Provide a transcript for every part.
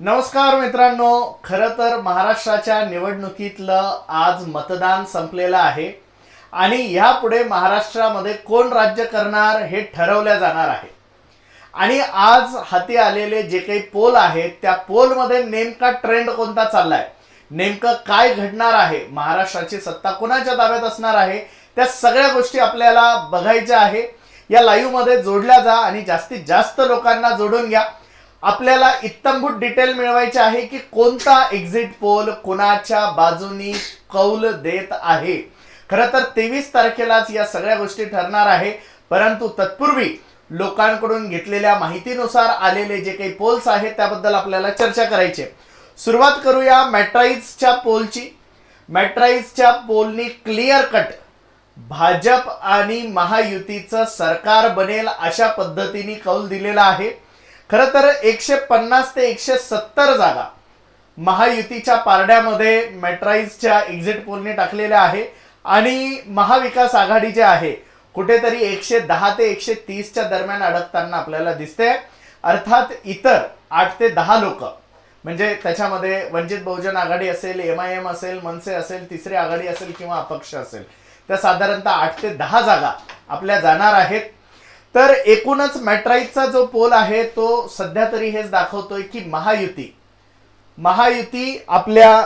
नमस्कार मित्रांनो खरं तर महाराष्ट्राच्या निवडणुकीतलं आज मतदान संपलेलं आहे आणि यापुढे महाराष्ट्रामध्ये कोण राज्य करणार हे ठरवलं जाणार आहे. आणि आज हाती आलेले जे काही पोल आहेत त्या पोलमध्ये नेमका ट्रेंड कोणता चाललाय? नेमकं काय घडणार आहे? महाराष्ट्राची सत्ता कोणाच्या ताब्यात असणार आहे? त्या सगळ्या गोष्टी आपल्याला बघायच्या आहे. या लाईव्हमध्ये जोडल्या जा आणि जास्तीत जास्त लोकांना जोडून घ्या. आपल्याला इत्तंभूत डिटेल मिळवायचे आहे की कोणता एक्झिट पोल कोणाच्या बाजूनी कौल देत आहे. खरं तर तेवीस तारखेलाच या सगळ्या गोष्टी ठरणार आहे. परंतु तत्पूर्वी लोकांकडून घेतलेल्या माहितीनुसार आलेले जे काही पोल्स आहेत त्याबद्दल आपल्याला चर्चा करायची सुरुवात करूया मॅट्राईजच्या पोलची मॅट्राईजच्या पोलनी क्लिअर कट भाजप आणि महायुतीचं सरकार बनेल अशा पद्धतीने कौल दिलेला आहे. खरं तर एकशे पन्नास ते एकशे सत्तर जागा महायुतीच्या पारड्यामध्ये मेट्राईजच्या एक्झिट पोलने टाकलेल्या आहे. आणि महाविकास आघाडी जे आहे कुठेतरी एकशे दहा ते एकशे तीसच्या दरम्यान अडकताना आपल्याला दिसते अर्थात इतर आठ ते दहा लोक म्हणजे त्याच्यामध्ये वंचित बहुजन आघाडी असेल एम आय एम असेल मनसे असेल तिसरी आघाडी असेल किंवा अपक्ष असेल त्या साधारणतः आठ ते दहा जागा आपल्या जाणार आहेत. तर एकूणच मॅट्राईजचा जो पोल आहे तो सध्या तरी हेच दाखवतोय की महायुती महायुती आपल्या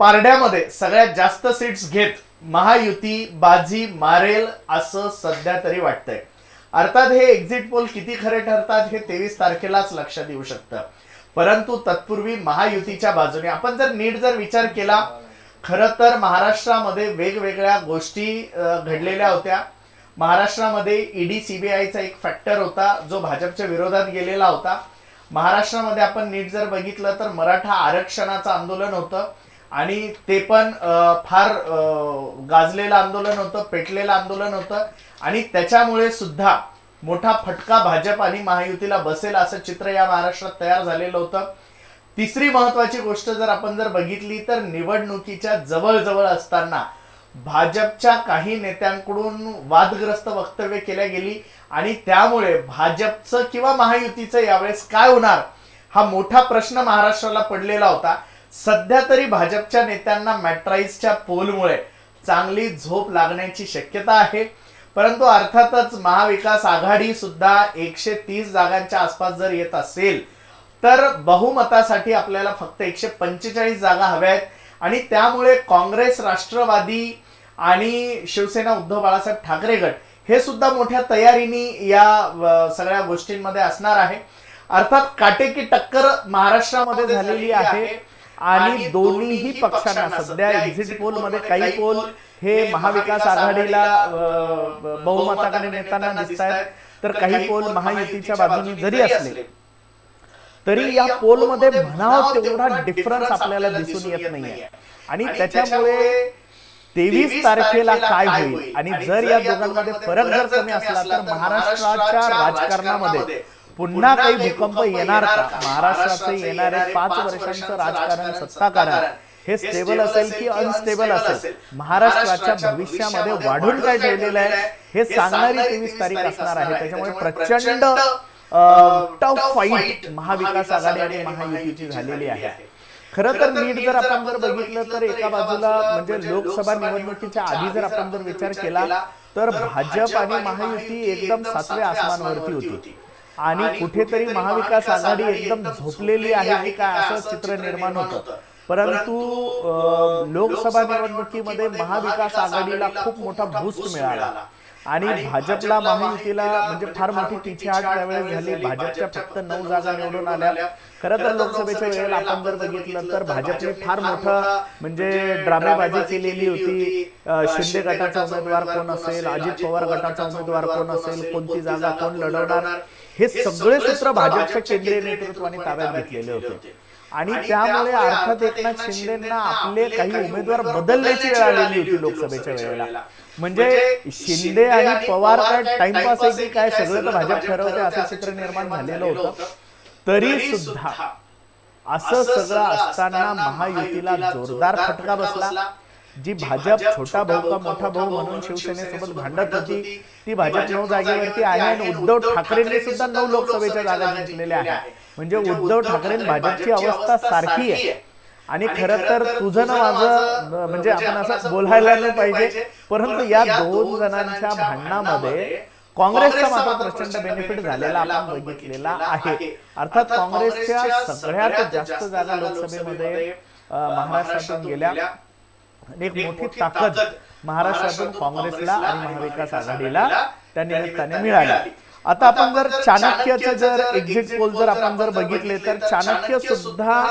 पारड्यामध्ये सगळ्यात जास्त सीट्स घेत महायुती बाजी मारेल असं सध्या तरी वाटतंय. अर्थात हे एक्झिट पोल किती खरे ठरतात हे तेवीस तारखेलाच लक्षात येऊ शकतं. परंतु तत्पूर्वी महायुतीच्या बाजूने आपण जर नीट जर विचार केला खरं तर महाराष्ट्रामध्ये वेगवेगळ्या गोष्टी घडलेल्या होत्या. महाराष्ट्रामध्ये ईडी सीबीआयचा एक फॅक्टर होता जो भाजपच्या विरोधात गेलेला होता. महाराष्ट्रामध्ये आपण नीट जर बघितलं तर मराठा आरक्षणाचं आंदोलन होतं आणि ते पण फार गाजलेलं आंदोलन होतं पेटलेलं आंदोलन होतं. आणि त्याच्यामुळे सुद्धा मोठा फटका भाजप आणि महायुतीला बसेल असं चित्र या महाराष्ट्रात तयार झालेलं होतं. तिसरी महत्वाची गोष्ट जर आपण जर बघितली तर निवडणुकीच्या जवळजवळ असताना भाजपच्या काही नेत्यांकडून वादग्रस्त वक्तव्य केल्या गेली आणि त्यामुळे भाजपचं किंवा महायुतीचं यावेळेस काय होणार हा मोठा प्रश्न महाराष्ट्राला पडलेला होता. सध्या तरी भाजपच्या नेत्यांना मॅट्राईजच्या पोलमुळे चांगली झोप लागण्याची शक्यता आहे. परंतु अर्थातच महाविकास आघाडी सुद्धा एकशे तीस जागांच्या आसपास जर येत असेल तर बहुमतासाठी आपल्याला फक्त एकशे पंचेचाळीस जागा हव्या आहेत. आणि त्यामुळे काँग्रेस राष्ट्रवादी आणि शिवसेना उद्धव बाळासाहेब ठाकरे गट हे सुद्धा मोठ्या तयारीने या सगळ्या गोष्टींमध्ये असणार आहे. अर्थात काटेकी टक्कर महाराष्ट्रामध्ये झालेली आहे आणि दोन्हीही पक्षांना सध्या एक्झिट पोलमध्ये काही पोल हे महाविकास आघाडीला बहुमताकडे नेताना दिसत आहेत तर काही पोल महायुतीच्या बाजूने जरी असले तरी या पोलमध्ये म्हणावं तेवढा डिफरन्स आपल्याला दिसून येत नाहीये. आणि त्याच्यामुळे तेवीस तारखेला काय होईल? आणि जर या दोघांमध्ये फरक जर कमी असला तर महाराष्ट्राच्या राजकारणामध्ये पुन्हा काही भूकंप येणार का? महाराष्ट्राचे येणारे पाच वर्षांचं राजकारण सत्ताकारण. हे स्टेबल असेल की अनस्टेबल असेल? महाराष्ट्राच्या भविष्यामध्ये वाढून काय ठेवलेलं आहे? हे सांगणारी तेवीस तारीख असणार आहे. त्याच्यामुळे प्रचंड टफ फाईट महाविकास आघाडी आणि महायुतीची झालेली आहे. खरं तर नीट जर आपण जर बघितलं तर एका बाजूला म्हणजे लोकसभा निवडणुकीच्या आधी जर आपण जर विचार केला तर भाजप आणि महायुती एकदम सातव्या आसमानवरती होती. आणि कुठेतरी महाविकास आघाडी एकदम झोपलेली आहे की काय असं चित्र निर्माण होतं. परंतु लोकसभा निवडणुकीमध्ये महाविकास आघाडीला खूप मोठा बूस्ट मिळाला. आणि भाजपला महायुतीला म्हणजे फार मोठी पिछेहाट त्यावेळेस झाली. भाजपच्या फक्त नऊ जागा निवडून आल्या. खरं तर लोकसभेच्या वेळेला आपण जर बघितलं तर भाजपने फार मोठं म्हणजे ड्रामेबाजी केलेली होती शिंदे गटाचा उमेदवार कोण असेल अजित पवार गटाचा उमेदवार कोण असेल कोणती जागा कोण लढवणार हे सगळे सूत्र भाजपच्या केंद्रीय नेतृत्वाने ताब्यात घेतलेले होते. आणि त्यामुळे अर्थात एकनाथ शिंदेना आपले काही उमेदवार बदलण्याची वेळ आलेली होती लोकसभेच्या वेळेला. म्हणजे शिंदे आणि पवार काय टाइमपास आहे की काय सगळं तर भाजप ठरवते असं चित्र निर्माण झालेलं होतं तरी सुद्धा असं सगळं असताना महायुतीला जोरदार फटका बसला. जी भाजप छोटा भाऊ का मोठा भाऊ म्हणून शिवसेनेसोबत भांडत होती. ती भाजप नऊ जागेवरती आहे आणि उद्धव ठाकरेंनी सुद्धा नऊ लोकसभेच्या जागा जिंकलेल्या आहेत. म्हणजे उद्धव ठाकरे भाजपची अवस्था सारखी आहे. आणि खरं तर तुझं ना माझं म्हणजे आपण असं बोलायला नाही पाहिजे. परंतु या दोन जणांच्या भांडणामध्ये काँग्रेसचा मात्र प्रचंड बेनिफिट झालेला आपण बघितलेला आहे. अर्थात काँग्रेसच्या सगळ्यात जास्त जागा लोकसभेमध्ये महाराष्ट्रातून गेल्या एक मोठी ताकद महाराष्ट्रातून काँग्रेसला आणि महाविकास आघाडीला त्या निमित्ताने मिळाली. आता आपण जर चाणक्यचं जर एक्झिट पोल जर आपण जर बघितले तर चाणक्य सुद्धा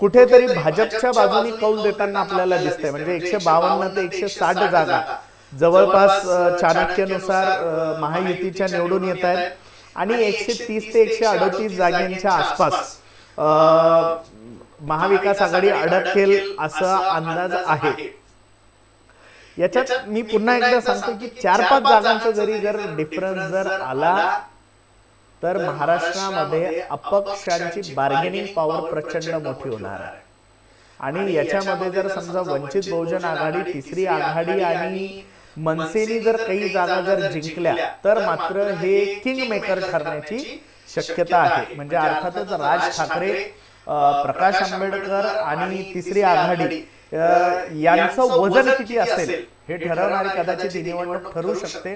कुठेतरी भाजपच्या बाजूने कौल देताना आपल्याला दिसतंय. म्हणजे एकशे बावन्न ते एकशे साठ जागा. जवळपास चाणक्यनुसार महायुतीच्या निवडून येत आहेत आणि एकशे तीस ते एकशे अडतीस जागांच्या आसपास महाविकास आघाडी अडकेल असा अंदाज आहे. याच्यात मी पुन्हा एकदा सांगतो की चार पाच जागांचा जरी जर डिफरन्स जर आला तर महाराष्ट्रामध्ये अपक्षांची बार्गेनिंग पॉवर प्रचंड मोठी होणार आहे. आणि याच्यामध्ये जर समजा वंचित बहुजन आघाडी तिसरी आघाडी आणि मनसेनी जर काही जागा जर जिंकल्या तर मात्र हे किंग मेकर ठरण्याची शक्यता आहे. म्हणजे अर्थातच राज ठाकरे प्रकाश आंबेडकर आणि तिसरी आघाडी यांचं वजन किती असेल हे ठरवणारी कदाचित ही निवडणूक ठरू शकते.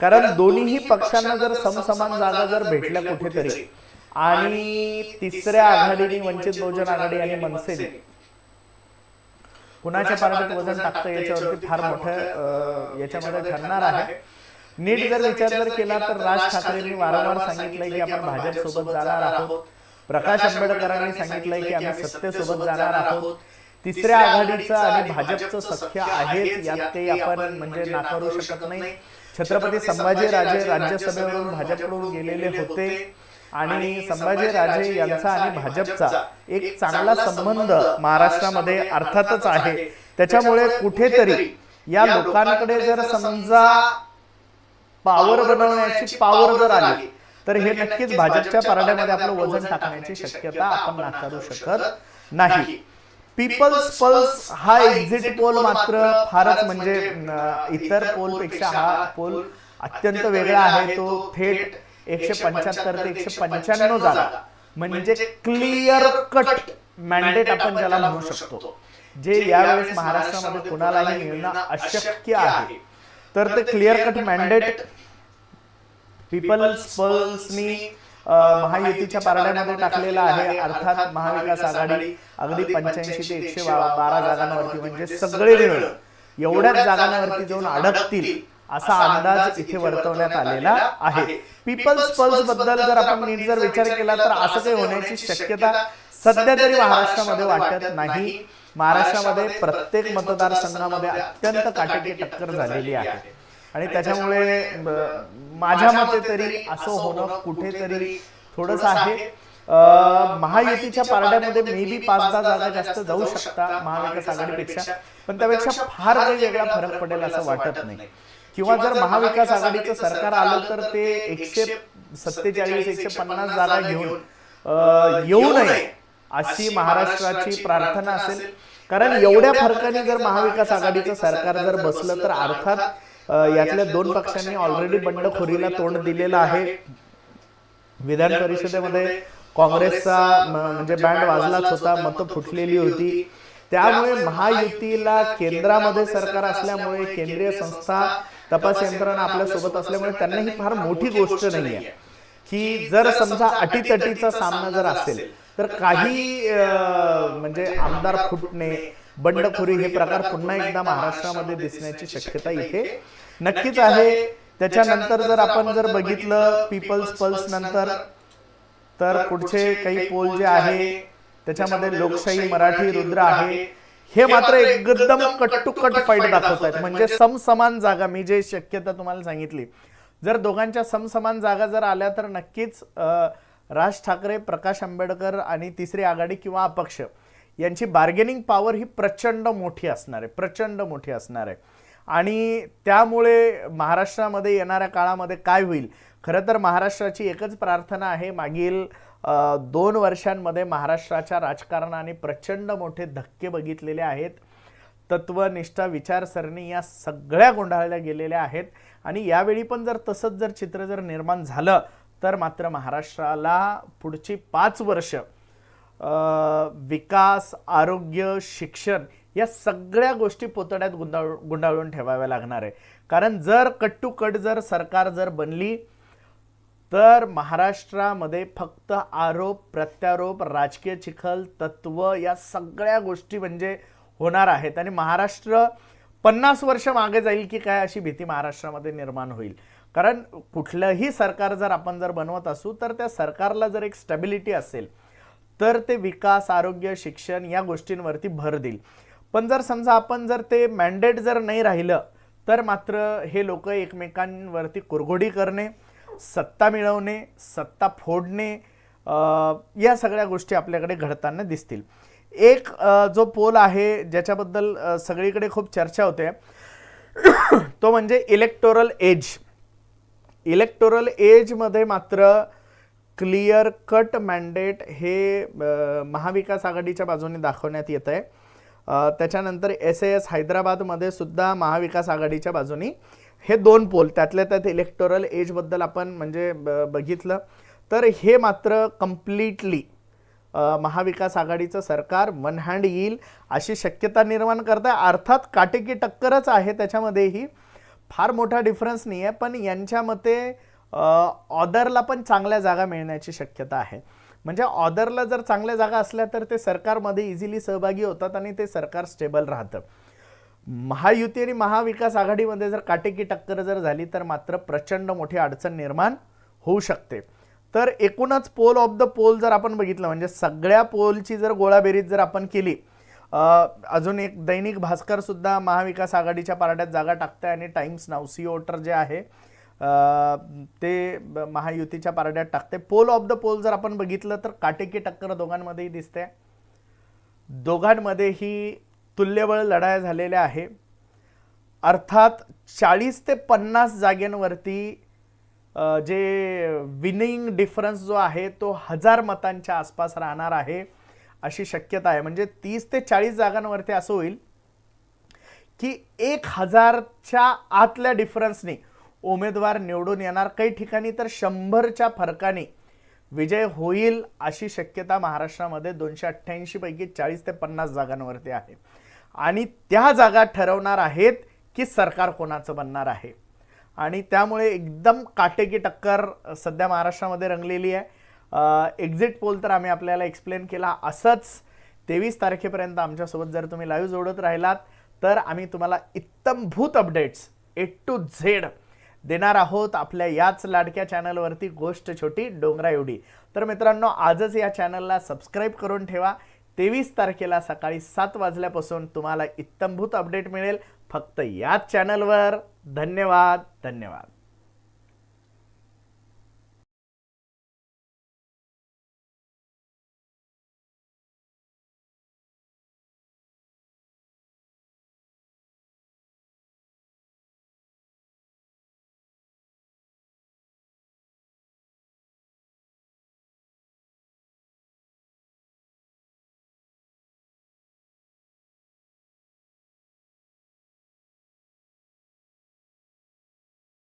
कारण दोन्ही पक्षांना जर समसमान जागा जर भेटल्या कुठेतरी आणि तिसऱ्या आघाडीने वंचित बहुजन आघाडी आणि मनसेने कुणाच्या पार्टीत वजन टाकतं याच्यावरती फार मोठं याच्यामध्ये ठरणार आहे. नीट जर विचार जर केला तर राज ठाकरेंनी वारंवार सांगितलंय की आपण भाजप सोबत जाणार आहोत. प्रकाश आंबेडकरांनी सांगितलंय की आम्ही सत्तेसोबत जाणार आहोत. तिसऱ्या आघाडीचं आणि भाजपचं सख्य आहेच यात काही आपण म्हणजे नाकारू शकत नाही. छत्रपती संभाजी राजे राज्यसभेवरून भाजपकडून गेलेले होते. आणि संभाजी राजे यांचा आणि भाजपचा एक चांगला संबंध महाराष्ट्रामध्ये अर्थातच आहे. त्याच्यामुळे कुठेतरी या लोकांकडे जर समजा पावर बनवण्याची पावर जर आली तर हे नक्कीच भाजपच्या पारड्यामध्ये आपलं वजन टाकण्याची शक्यता आपण नाकारू शकत नाही. पीपल्स पल्स हा एक्झिट पोल मात्र फारच म्हणजे अं, इतर पोलपेक्षा हा पोल अत्यंत वेगळा आहे तो थेट एकशे पंच्याहत्तर ते एकशे पंच्याण्णव जागा म्हणजे क्लिअर कट मॅन्डेट आपण ज्याला म्हणू शकतो. जे यावेळेस महाराष्ट्रामध्ये कुणालाही मिळणं अशक्य आहे. तर ते क्लिअर कट मॅन्डेट पीपल्स पल्सनी महायुतीच्या पारड्यामध्ये टाकलेला आहे. अर्थात महाविकास आघाडी अगदी पंच्याऐंशी ते एकशे बारा जागांवरती म्हणजे सगळे मिळून एवढ्याच जागांवरती जाऊन अडकतील. असा अंदाज इथे वर्तवण्यात आलेला आहे. पीपल्स पल्सबद्दल जर आपण नीट जर विचार केला तर असं काही होण्याची शक्यता सध्या तरी महाराष्ट्रामध्ये वाटत नाही. महाराष्ट्रामध्ये प्रत्येक मतदारसंघामध्ये अत्यंत काटेकी टक्कर झालेली आहे. आणि त्याच्यामुळे माझ्या मते तरी असं होणं कुठेतरी थोडस आहे. महायुतीच्या पारड्यामध्ये मे बी पाच दहा जागा जास्त जाऊ शकता. महाविकास आघाडीपेक्षा. पण त्यापेक्षा फार काही वेगळा फरक पडेल असं वाटत नाही किंवा जर महाविकास आघाडीचं सरकार आलं तर ते एकशे सत्तेचाळीस एकशे पन्नास जागा घेऊन येऊ नये अशी महाराष्ट्राची प्रार्थना असेल. कारण एवढ्या फरकाने जर महाविकास आघाडीचं सरकार जर बसलं तर अर्थात यातल्या दोन पक्षांनी ऑलरेडी बंडखोरीला तोंड दिलेलं आहे. विधान परिषदेमध्ये काँग्रेसचा म- म्हणजे बँड वाजलाच होता मतं फुटलेली होती. त्यामुळे महायुतीला केंद्रामध्ये सरकार असल्यामुळे केंद्रीय संस्था तपास यंत्रणा आपल्यासोबत असल्यामुळे त्यांना ही फार मोठी गोष्ट नाही आहे की जर समजा अटीतटीचा सामना जर असेल तर काही अं, म्हणजे आमदार फुटणे बंडखोरी हे प्रकार पुन्हा एकदा महाराष्ट्रामध्ये दिसण्याची शक्यता इथे नक्कीच आहे. त्याच्यानंतर जर आपण जर बघितलं पीपल्स पल्स नंतर तर पुढचे काही पोल जे आहे त्याच्यामध्ये लोकशाही मराठी रुद्र आहे. हे मात्र एकदम कट टू कट फाईट दाखवत आहेत म्हणजे समसमान जागा मी जे शक्यता तुम्हाला सांगितली जर दोघांच्या समसमान जागा जर आल्या तर नक्कीच राज ठाकरे प्रकाश आंबेडकर आणि तिसरी आघाडी किंवा अपक्ष यांची बार्गेनिंग पॉवर ही प्रचंड मोठी असणार आहे प्रचंड मोठी असणार आहे. आणि त्यामुळे महाराष्ट्रामध्ये येणाऱ्या काळामध्ये काय होईल? खरं तर महाराष्ट्राची एकच प्रार्थना आहे मागील दोन वर्षांमध्ये महाराष्ट्राच्या राजकारणाने प्रचंड मोठे धक्के बघितलेले आहेत. तत्वनिष्ठा विचारसरणी या सगळ्या गोंधळल्या गेलेल्या आहेत. आणि यावेळी पण जर तसंच जर चित्र जर निर्माण झालं तर मात्र महाराष्ट्राला पुढची पाच वर्ष विकास आरोग्य शिक्षण या सगळ्या गोष्टी पोतड्यात गुंडाळू गुंडाळून ठेवाव्या लागणार आहे. कारण जर कट टू कट जर सरकार जर बनली तर महाराष्ट्रामध्ये फक्त आरोप प्रत्यारोप राजकीय चिखल तत्व या सगळ्या गोष्टी म्हणजे होणार आहेत. आणि महाराष्ट्र पन्नास वर्ष मागे जाईल की काय अशी भीती महाराष्ट्रामध्ये निर्माण होईल. कारण कुठलंही सरकार जर आपण जर बनवत असू तर त्या सरकारला जर एक स्टॅबिलिटी असेल तर ते विकास आरोग्य शिक्षण या गोष्टींवरती भर देईल. पण जर समजा आपण जर ते मॅन्डेट जर नाही राहिलं तर मात्र हे लोक एकमेकांवरती कुरघोडी करणे सत्ता मिळवणे सत्ता फोडणे या सगळ्या गोष्टी आपल्याकडे घडताना दिसतील. एक जो पोल आहे ज्याच्याबद्दल सगळीकडे खूप चर्चा होते तो म्हणजे इलेक्टोरल एज इलेक्टोरल एजमध्ये मात्र क्लिअर कट मॅन्डेट हे महाविकास आघाडीच्या बाजूने दाखवण्यात येत आहे त्याच्यानंतर एस एस हैदराबादमध्ये सुद्धा महाविकास आघाडीच्या बाजूनी हे दोन पोल त्यातल्या त्यात इलेक्टोरल एजबद्दल आपण म्हणजे ब- बघितलं. तर हे मात्र कम्प्लिटली महाविकास आघाडीचं सरकार वन हँड येईल अशी शक्यता निर्माण करत आहे. अर्थात काटेकी टक्करच आहे त्याच्यामध्येही. फार मोठा डिफरन्स नाही आहे पण यांच्या मते ऑदरला पण चांगल्या जागा मिळण्याची शक्यता आहे. म्हणजे ऑदरला जर चांगल्या जागा असल्या तर ते सरकारमध्ये इझिली सहभागी होतात आणि ते सरकार स्टेबल राहतं. महायुती आणि महाविकास आघाडीमध्ये जर काटेकी टक्कर जर झाली तर मात्र प्रचंड मोठी अडचण निर्माण होऊ शकते. तर एकूणच पोल ऑफ द पोल जर आपण बघितलं म्हणजे सगळ्या पोलची जर गोळाबेरीज जर आपण केली अजून एक दैनिक भास्कर सुद्धा महाविकास आघाडीच्या पारड्यात जागा टाकते आणि टाइम्स नाव सी ओटर जे आहे ते महायुतीच्या पारड्यात टाकते पोल ऑफ द पोल जर आपण बघितलं तर काटेकी टक्कर दोघांमध्येही दिसते दोघांमध्येही तुल्यबळ लढाया झालेल्या आहे. अर्थात चाळीस ते पन्नास जागेंवरती जे विनिंग डिफरन्स जो आहे तो हजार मतांच्या आसपास राहणार आहे अशी शक्यता आहे. म्हणजे तीस ते चाळीस जागांवरती असं होईल की एक हजारच्या आतल्या डिफरन्सने उमेदवार निवडून येणार. काही ठिकाणी तर शंभरच्या फरकाने विजय होईल अशी शक्यता महाराष्ट्रामध्ये दोनशे अठ्ठ्याऐंशी पैकी चाळीस ते पन्नास जागांवरती आहे. आणि त्या जागा ठरवणार आहेत की सरकार कोणाचं बनणार आहे. आणि त्यामुळे एकदम काटेकी टक्कर सध्या महाराष्ट्रामध्ये रंगलेली आहे. एक्झिट पोल तर आम्ही आपल्याला एक्सप्लेन केला असंच. तेवीस तारखेपर्यंत आमच्यासोबत जर तुम्ही लाईव्ह जोडत राहिलात तर आम्ही तुम्हाला इत्तमभूत अपडेट्स ए टू झेड देणार आहोत आपल्या याच लाडक्या चॅनलवरती गोष्ट छोटी डोंगरा एवढी तर मित्रांनो आजच या चॅनलला सबस्क्राईब करून ठेवा. तेवीस तारखेला सकाळी सात वाजल्यापासून तुम्हाला इत्तमभूत अपडेट मिळेल. फक्त याच चॅनलवर धन्यवाद धन्यवाद.